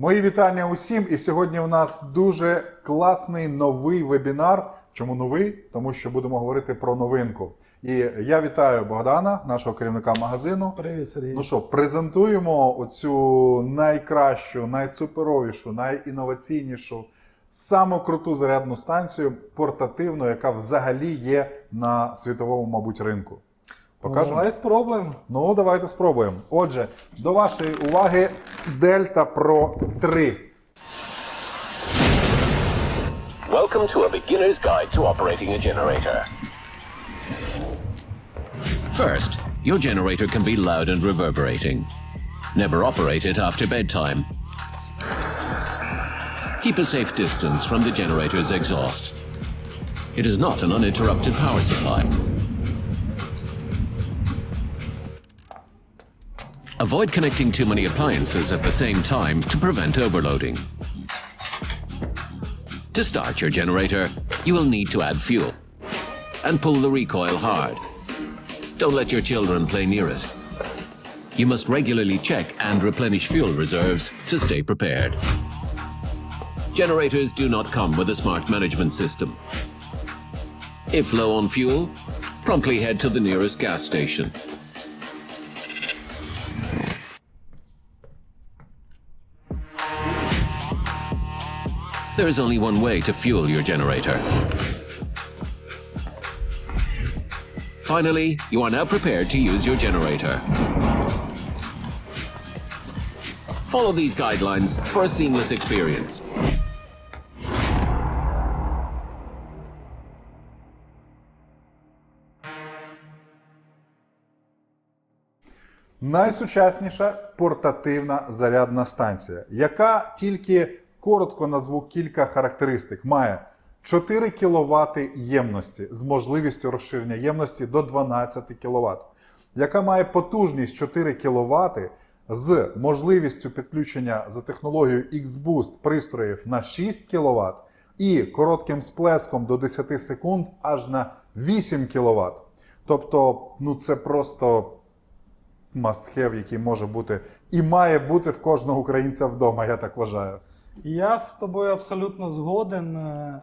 Мої вітання усім. І сьогодні у нас дуже класний новий вебінар. Чому новий? Тому що будемо говорити про новинку. І я вітаю Богдана, нашого керівника магазину. Привіт, Сергій. Ну що, презентуємо оцю найкращу, найсуперовішу, найінноваційнішу, саму круту зарядну станцію портативну, яка взагалі є на світовому, мабуть, ринку. Покажемо? Давай спробуємо. Ну, давайте спробуємо. Отже, до вашої уваги Delta Pro 3. Welcome to a beginner's guide to operating a generator. First, your generator can be loud and reverberating. Never operate it after bedtime. Keep a safe distance from the generator's exhaust. It is not an uninterrupted power supply. Avoid connecting too many appliances at the same time to prevent overloading. To start your generator, you will need to add fuel and pull the recoil hard. Don't let your children play near it. You must regularly check and replenish fuel reserves to stay prepared. Generators do not come with a smart management system. If low on fuel, promptly head to the nearest gas station. There is only one way to fuel your generator. Finally, you are now prepared to use your generator. Follow these guidelines for a seamless experience. Найсучасніша портативна зарядна станція, яка тільки коротко назву кілька характеристик, має 4 кВт ємності з можливістю розширення ємності до 12 кВт, яка має потужність 4 кВт з можливістю підключення за технологією X-Boost пристроїв на 6 кВт і коротким сплеском до 10 секунд аж на 8 кВт. Тобто, ну це просто must have, який може бути і має бути в кожного українця вдома, я так вважаю. Я з тобою абсолютно згоден. Е,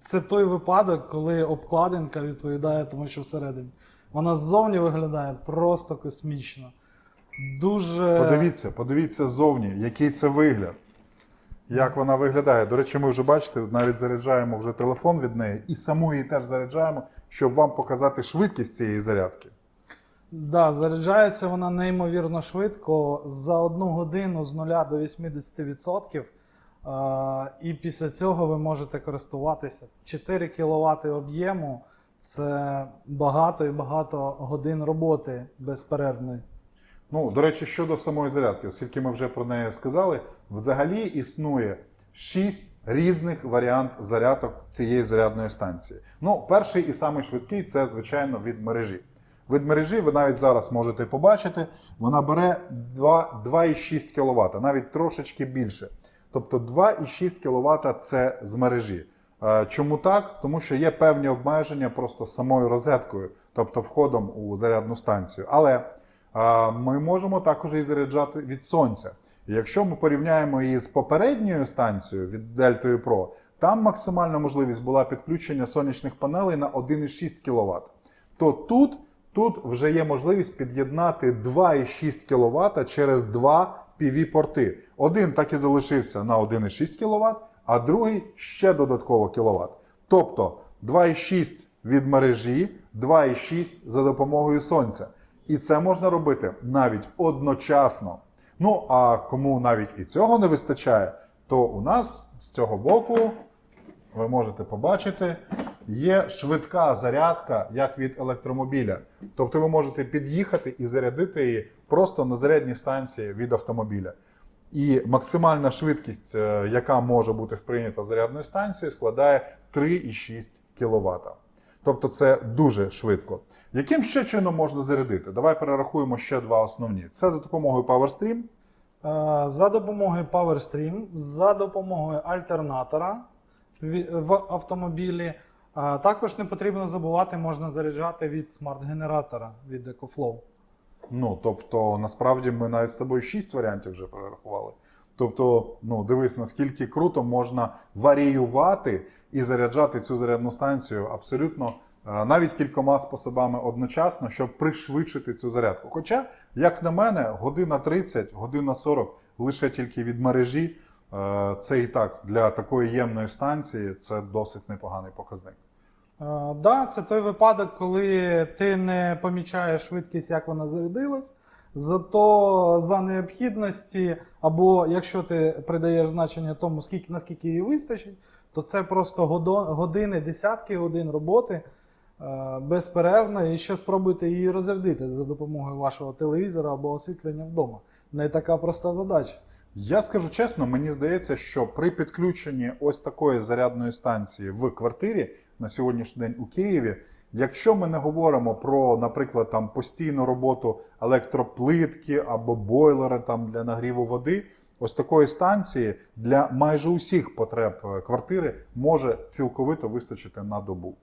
Це той випадок, коли обкладинка відповідає тому, що всередині. Вона ззовні виглядає просто космічно. Дуже. Подивіться, подивіться ззовні, який це вигляд. Як вона виглядає. До речі, ми вже бачите, навіть заряджаємо вже телефон від неї і саму її теж заряджаємо, щоб вам показати швидкість цієї зарядки. Да, заряджається вона неймовірно швидко. За одну годину з 0 до 80%. І після цього ви можете користуватися. 4 кВт об'єму це багато і багато годин роботи безперервної. Ну, до речі, щодо самої зарядки, оскільки ми вже про неї сказали, взагалі існує 6 різних варіантів зарядок цієї зарядної станції. Ну, перший і самий швидкий це, звичайно, від мережі. Від мережі ви навіть зараз можете побачити, вона бере 2 2,6 кВт, навіть трошечки більше. Тобто 2,6 кВт це з мережі. Е, Чому так? Тому що є певні обмеження просто самою розеткою, тобто входом у зарядну станцію. Але Ми можемо також її заряджати від сонця. І якщо ми порівняємо її з попередньою станцією від Delta Pro, там максимальна можливість була підключення сонячних панелей на 1,6 кВт. То тут, тут вже є можливість під'єднати 2,6 кВт через два PV-порти. Один так і залишився на 1,6 кВт, а другий ще додатково кВт. Тобто 2,6 від мережі, 2,6 за допомогою сонця. І це можна робити навіть одночасно. Ну а кому навіть і цього не вистачає, то у нас з цього боку, ви можете побачити, є швидка зарядка, як від електромобіля. Тобто ви можете під'їхати і зарядити її просто на зарядній станції від автомобіля. І максимальна швидкість, е, яка може бути сприйнята зарядною станцією, складає 3,6 кВт. Тобто це дуже швидко. Яким ще чином можна зарядити? Давай перерахуємо ще два основні: це за допомогою PowerStream. Е, За допомогою PowerStream, за допомогою альтернатора в автомобілі. А Також не потрібно забувати, можна заряджати від смарт-генератора від EcoFlow. Ну тобто, насправді ми навіть з тобою шість варіантів вже перерахували. Тобто, ну дивись, наскільки круто можна варіювати і заряджати цю зарядну станцію абсолютно е, навіть кількома способами одночасно, щоб пришвидшити цю зарядку. Хоча, як на мене, година 30, година 40 лише тільки від мережі. Е, Це і так для такої ємної станції це досить непоганий показник. Е, Да, це той випадок, коли ти не помічаєш швидкість, як вона зарядилась. Зато за необхідності, або якщо ти придаєш значення тому, скільки наскільки її вистачить, то це просто години, десятки годин роботи е, безперервно. І ще спробуйте її розрядити за допомогою вашого телевізора або освітлення вдома. Не така проста задача. Я скажу чесно, мені здається, що при підключенні ось такої зарядної станції в квартирі на сьогоднішній день у Києві, якщо ми не говоримо про, наприклад, там постійну роботу електроплитки або бойлера там для нагріву води, ось такої станції для майже усіх потреб е, квартири може цілковито вистачити на добу.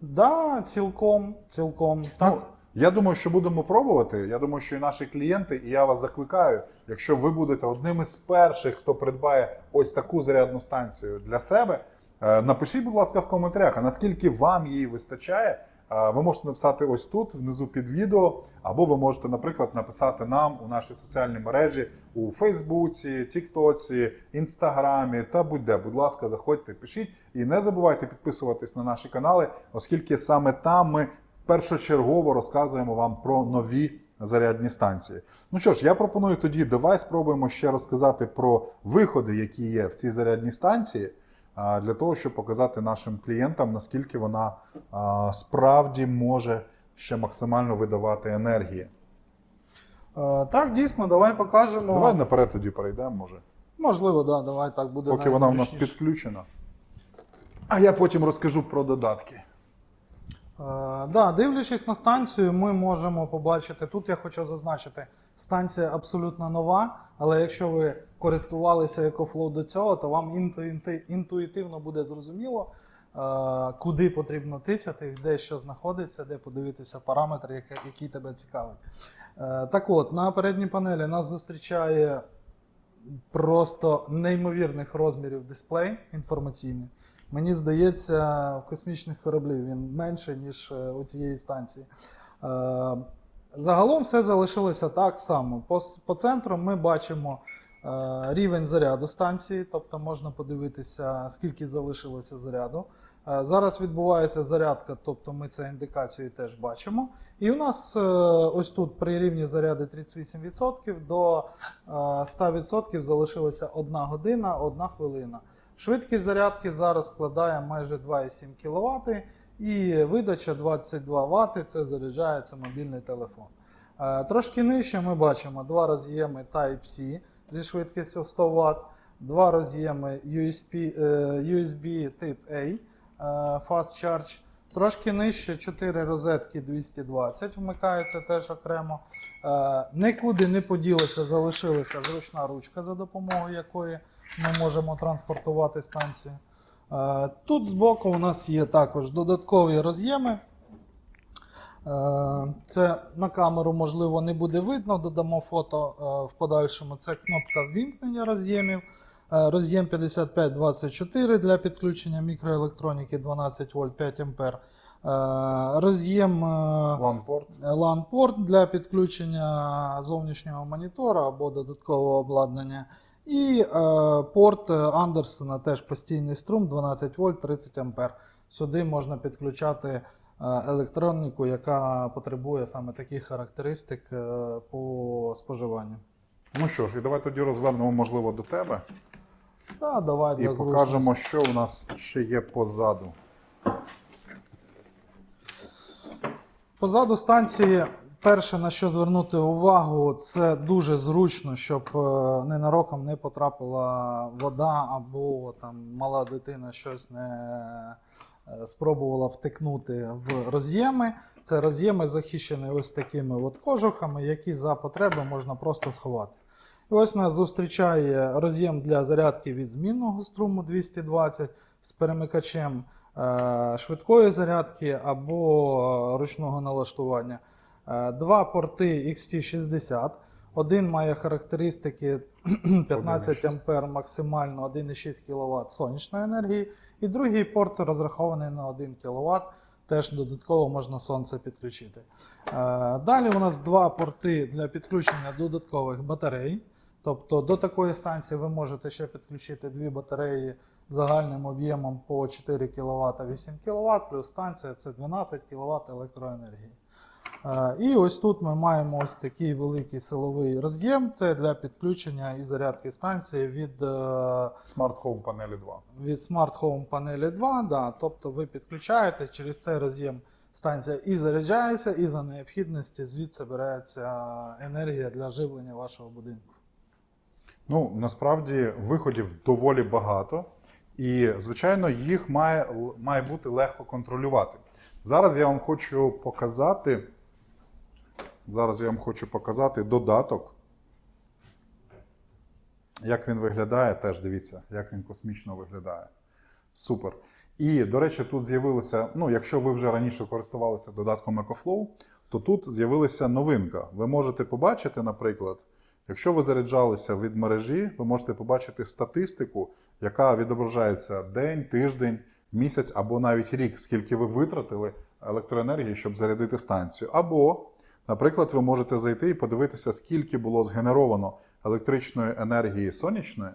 Да, цілком, цілком. Так. Ну, я думаю, що будемо пробувати. Я думаю, що і наші клієнти, і я вас закликаю, якщо ви будете одним із перших, хто придбає ось таку зарядну станцію для себе, е, напишіть, будь ласка, в коментарях, а наскільки вам її вистачає. Е, Ви можете написати ось тут, внизу під відео, або ви можете, наприклад, написати нам у нашій соціальній мережі у Фейсбуці, Тіктоці, Інстаграмі та будь-де. Будь ласка, заходьте, пишіть і не забувайте підписуватись на наші канали, оскільки саме там ми першочергово розказуємо вам про нові зарядні станції. Ну що ж, я пропоную тоді, давай спробуємо ще розказати про виходи, які є в цій зарядній станції, для того, щоб показати нашим клієнтам, наскільки вона справді може ще максимально видавати енергії. Е, Так, дійсно, давай покажемо. Давай наперед тоді перейдемо, може, Можливо, да, давай так буде. поки вона в нас підключена. А я потім розкажу про додатки. Е, да, дивлячись на станцію, ми можемо побачити. Тут я хочу зазначити, станція абсолютно нова, але якщо ви користувалися EcoFlow до цього, то вам інтуїти- інтуїтивно буде зрозуміло, е, куди потрібно тицяти, де що знаходиться, де подивитися параметри, які- тебе цікавить. Е, Так от, на передній панелі нас зустрічає просто неймовірних розмірів дисплей інформаційний. Мені здається, в космічних кораблів він менше, ніж е, у цієї станції. Е, Загалом все залишилося так само. По, по центру ми бачимо е, рівень заряду станції, тобто можна подивитися, скільки залишилося заряду. Зараз відбувається зарядка, тобто ми це індикацію теж бачимо. І у нас ось тут при рівні заряду 38% до е, 100% залишилося 1 година, 1 хвилина. Швидкість зарядки зараз складає майже 2,7 кВт і видача 22 Вт це заряджається мобільний телефон. Е, Трошки нижче ми бачимо два роз'єми Type-C зі швидкістю 100 Вт, два роз'єми USB, USB Type A е, Fast Charge. Трошки нижче 4 розетки 220 вмикається теж окремо. Е, Нікуди не поділося, залишилася зручна ручка, за допомогою якої ми можемо транспортувати станцію. Е, Тут збоку у нас є також додаткові роз'єми. Е, Це на камеру, можливо, не буде видно, додамо фото е, в подальшому. Це кнопка ввімкнення роз'ємів. Роз'єм 5524 для підключення мікроелектроніки 12 вольт 5 ампер. Роз'єм. LAN-порт для підключення зовнішнього монітора або додаткового обладнання. І е, порт Андерсона теж постійний струм 12 вольт 30 ампер. Сюди можна підключати е, електроніку, яка потребує саме таких характеристик е, по споживанню. Ну що ж, і давай тоді розвернемо, можливо, до тебе. Та, давай І покажемо, що у нас ще є позаду. Позаду станції, перше на що звернути увагу, це дуже зручно, щоб е, ненароком не потрапила вода або там мала дитина щось не е, спробувала втикнути в роз'єми. Це роз'єми захищені ось такими от кожухами, які за потреби можна просто сховати. І ось нас зустрічає роз'єм для зарядки від змінного струму 220 з перемикачем е, швидкої зарядки або ручного налаштування. Е, Два порти XT60. Один має характеристики 15 1,6. ампер максимально 1,6 кВт сонячної енергії, і другий порт розрахований на 1 кВт. Теж додатково можна сонце підключити. Е, Далі у нас два порти для підключення додаткових батарей. Тобто до такої станції ви можете ще підключити дві батареї загальним об'ємом по 4 кВт 8 кВт, плюс станція це 12 кВт електроенергії. І ось тут ми маємо ось такий великий силовий роз'єм. Це для підключення і зарядки станції від, е, Smart Home панелі 2. від Smart Home панелі 2. Да, тобто ви підключаєте через цей роз'єм станція і заряджається, і за необхідності звідси береться енергія для живлення вашого будинку. Ну, насправді виходів доволі багато, і, звичайно, їх має, має бути легко контролювати. Зараз я вам хочу показати. Зараз я вам хочу показати додаток. Як він виглядає, теж дивіться, як він космічно виглядає. Супер. І, до речі, тут з'явилося, ну, якщо ви вже раніше користувалися додатком EcoFlow, то тут з'явилася новинка. Ви можете побачити, наприклад, якщо ви заряджалися від мережі, ви можете побачити статистику, яка відображається день, тиждень, місяць або навіть рік, скільки ви витратили електроенергії, щоб зарядити станцію. Або, наприклад, ви можете зайти і подивитися, скільки було згенеровано електричної енергії сонячної,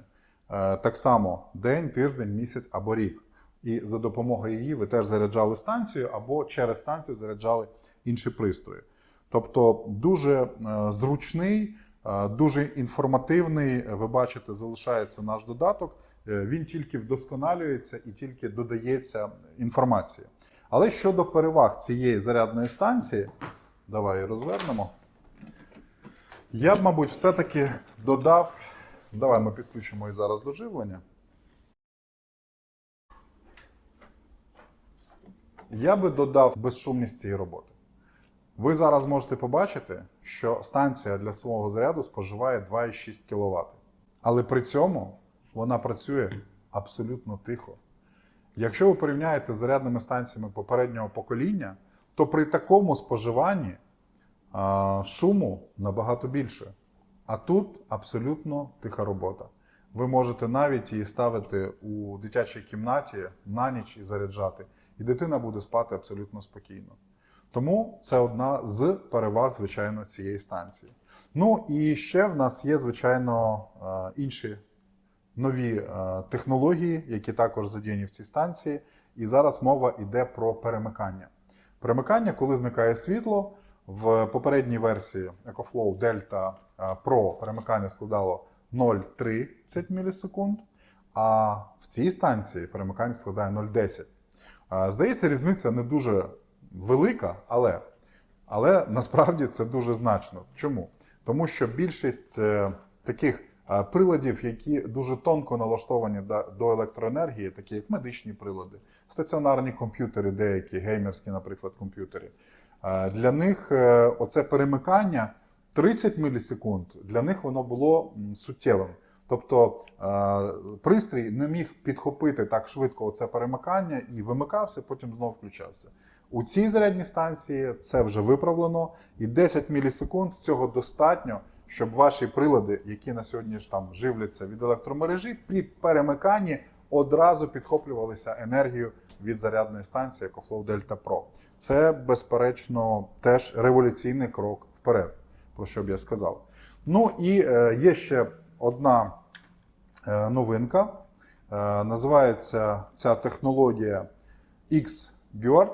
е, так само день, тиждень, місяць або рік. І за допомогою її ви теж заряджали станцію або через станцію заряджали інші пристрої. Тобто дуже е, зручний, е, дуже інформативний. Ви бачите, залишається наш додаток. Він тільки вдосконалюється і тільки додається інформації. Але щодо переваг цієї зарядної станції, давай розвернемо. Я б, мабуть, все-таки додав. Давай ми підключимо її зараз до живлення. Я би додав безшумність цієї роботи. Ви зараз можете побачити, що станція для свого заряду споживає 2,6 кВт. Але при цьому вона працює абсолютно тихо. Якщо ви порівняєте з зарядними станціями попереднього покоління, то при такому споживанні а, шуму набагато більше. А тут абсолютно тиха робота. Ви можете навіть її ставити у дитячій кімнаті на ніч і заряджати, і дитина буде спати абсолютно спокійно. Тому це одна з переваг, звичайно, цієї станції. Ну і ще в нас є, звичайно, інші нові технології, які також задіяні в цій станції. І зараз мова йде про перемикання. Перемикання, коли зникає світло, в попередній версії EcoFlow Delta е, Pro перемикання складало 0,30 мілісекунд, а в цій станції перемикання складає 0,10. Е, Здається, різниця не дуже велика, але, але насправді це дуже значно. Чому? Тому що більшість е, таких приладів, які дуже тонко налаштовані до електроенергії, такі як медичні прилади, стаціонарні комп'ютери, деякі геймерські, наприклад, комп'ютери, для них е, оце перемикання 30 мілісекунд, для них воно було суттєвим. Тобто е, пристрій не міг підхопити так швидко оце перемикання і вимикався, потім знов включався. У цій зарядній станції це вже виправлено, і 10 мілісекунд цього достатньо, щоб ваші прилади, які на сьогодні ж там живляться від електромережі, при перемиканні одразу підхоплювалися енергію від зарядної станції EcoFlow Delta Pro. Це, безперечно, теж революційний крок вперед, про що б я сказав. Ну і е, є ще одна е, новинка. Е, називається ця технологія X-Guard.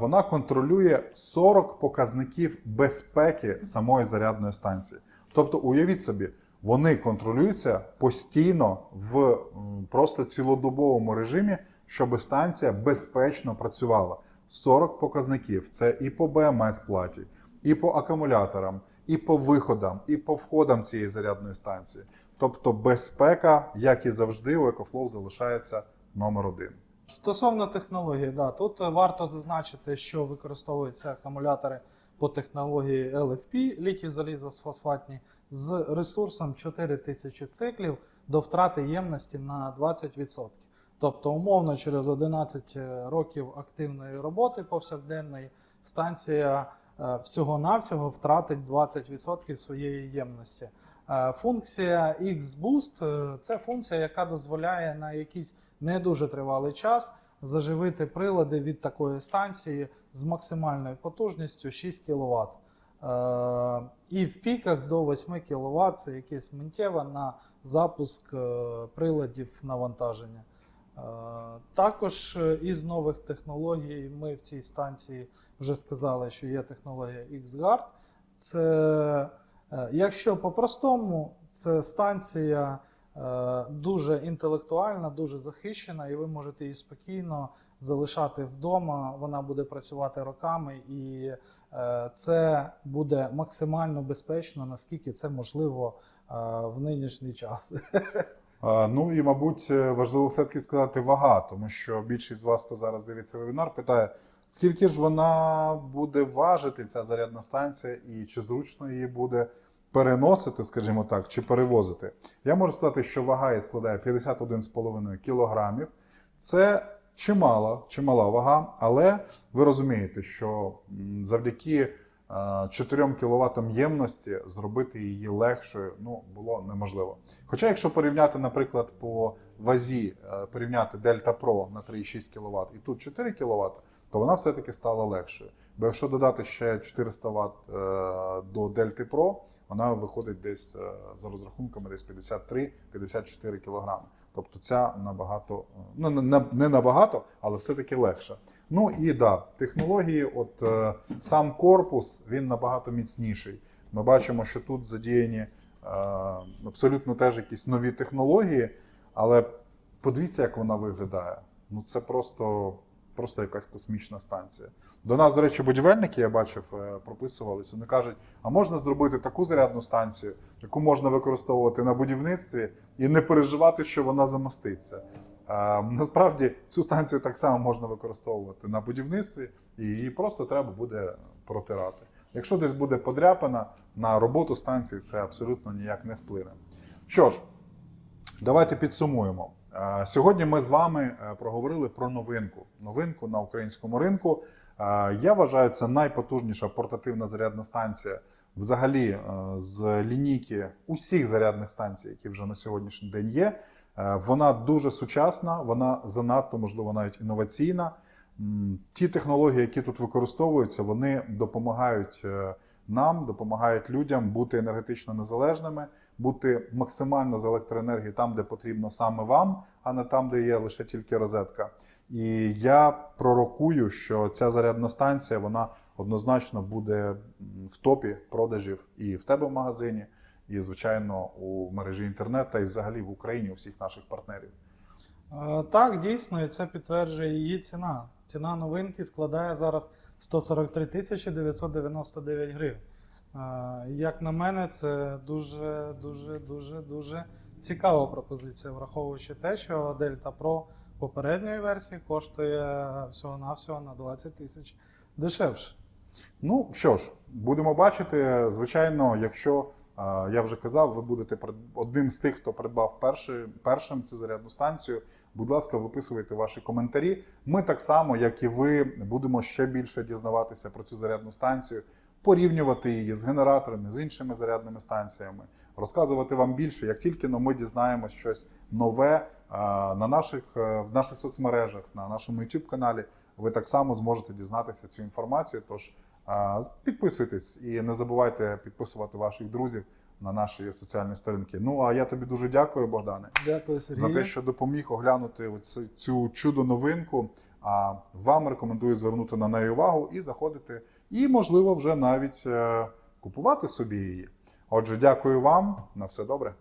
Вона контролює 40 показників безпеки самої зарядної станції. Тобто, уявіть собі, вони контролюються постійно в просто цілодобовому режимі, щоб станція безпечно працювала. 40 показників це і по БМС платі, і по акумуляторам, і по виходам, і по входам цієї зарядної станції. Тобто безпека, як і завжди, у EcoFlow залишається номер один. Стосовно технології, да, тут е, варто зазначити, що використовуються акумулятори по технології LFP, літій залізофосфатні, з ресурсом 4000 циклів до втрати ємності на 20%. Тобто, умовно, через 11 років активної роботи повсякденної станція е, всього-навсього втратить 20% своєї ємності. Е, Функція X-Boost е, це функція, яка дозволяє на якийсь не дуже тривалий час заживити прилади від такої станції з максимальною потужністю 6 кВт. Е, І в піках до 8 кВт це якесь миттєве на запуск е, приладів навантаження. Е, Також із нових технологій ми в цій станції вже сказали, що є технологія XGuard. Це, якщо по-простому, це станція дуже інтелектуальна, дуже захищена, і ви можете її спокійно залишати вдома. Вона буде працювати роками, і е, це буде максимально безпечно, наскільки це можливо е, в нинішній час. Ну і, мабуть, е, важливо все-таки сказати вага, тому що більшість з вас, хто зараз дивиться вебінар, питає, скільки ж вона буде важити, ця зарядна станція, і чи зручно її буде переносити, скажімо так, чи перевозити. Я можу сказати, що вага її складає 51,5 кілограмів. Це чимала, чимала вага, але ви розумієте, що завдяки е, 4 кВт ємності зробити її легшою ну, було неможливо. Хоча, якщо порівняти, наприклад, по вазі, е, порівняти Delta Pro на 3,6 кВт і тут 4 кВт, то вона все-таки стала легшою. Бо якщо додати ще 400 Вт е, до Delta Pro, вона виходить десь е, за розрахунками десь 53-54 кг. Тобто ця набагато, е, ну не- набагато, але все-таки легша. Ну і да, технології, от сам корпус, він набагато міцніший. Ми бачимо, що тут задіяні абсолютно теж якісь нові технології, але подивіться, як вона виглядає. Ну це просто, просто якась космічна станція. До нас, до речі, будівельники, я бачив, е, прописувалися. Вони кажуть, а можна зробити таку зарядну станцію, яку можна використовувати на будівництві і не переживати, що вона замоститься. А, насправді цю станцію так само можна використовувати на будівництві, і її просто треба буде протирати. Якщо десь буде подряпана на роботу станції, це абсолютно ніяк не вплине. Що ж, давайте підсумуємо. Сьогодні ми з вами е, проговорили про новинку. Новинку на українському ринку. Я вважаю, це найпотужніша портативна зарядна станція взагалі е, з лінійки усіх зарядних станцій, які вже на сьогоднішній день є. Е, Вона дуже сучасна, вона занадто, можливо, навіть інноваційна. Ті технології, які тут використовуються, вони допомагають нам, допомагають людям бути енергетично незалежними, бути максимально з електроенергії там, де потрібно саме вам, а не там, де є лише тільки розетка. І я пророкую, що ця зарядна станція вона однозначно буде в топі продажів і в тебе в магазині, і, звичайно, у мережі інтернету, і взагалі в Україні у всіх наших партнерів. Е, Так, дійсно, і це підтверджує її ціна. Ціна новинки складає зараз 143 тисячі 999 гривень. Е, Як на мене, це дуже, дуже, дуже, дуже цікава пропозиція, враховуючи те, що Delta Pro попередньої версії коштує всього-навсього на 20 тисяч дешевше. Ну що ж, будемо бачити. Звичайно, якщо е, я вже казав, ви будете одним з тих, хто придбав першим цю зарядну станцію. Будь ласка, виписуйте ваші коментарі. Ми так само, як і ви, будемо ще більше дізнаватися про цю зарядну станцію, порівнювати її з генераторами, з іншими зарядними станціями, розказувати вам більше. Як тільки но ми дізнаємось щось нове е, на наших, е, в наших соцмережах, на нашому YouTube каналі, ви так само зможете дізнатися цю інформацію. Тож Підписуйтесь і не забувайте підписувати ваших друзів на наші соціальні сторінки. Ну а я тобі дуже дякую, Богдане, Дякую, Сергій. за те, що допоміг оглянути цю чудо новинку. А вам рекомендую звернути на неї увагу і заходити, і, можливо, вже навіть е, купувати собі її. Отже, дякую вам. На все добре.